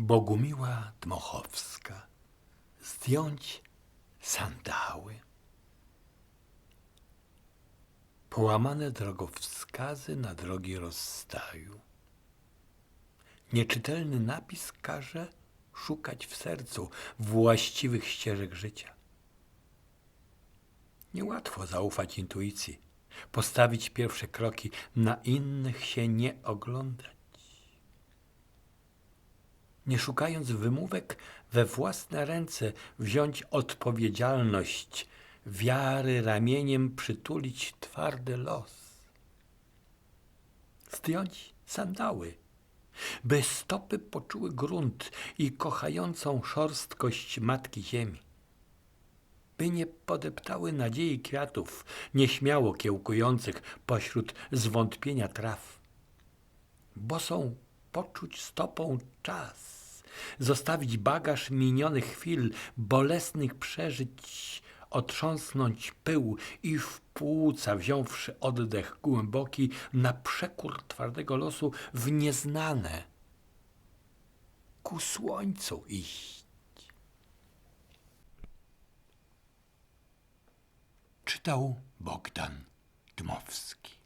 Bogumiła Dmochowska. Zdjąć sandały. Połamane drogowskazy na drogi rozstaju. Nieczytelny napis każe szukać w sercu właściwych ścieżek życia. Niełatwo zaufać intuicji, postawić pierwsze kroki, na innych się nie oglądać. Nie szukając wymówek, we własne ręce wziąć odpowiedzialność, wiary ramieniem przytulić twardy los. Zdjąć sandały, by stopy poczuły grunt i kochającą szorstkość Matki Ziemi by nie podeptały nadziei kwiatów, nieśmiało kiełkujących pośród zwątpienia traw. Bo są poczuć stopą czas, zostawić bagaż minionych chwil, bolesnych przeżyć, otrząsnąć pył i w płuca, wziąwszy oddech głęboki, na przekór twardego losu w nieznane, ku słońcu iść. Czytał Bogdan Dmowski.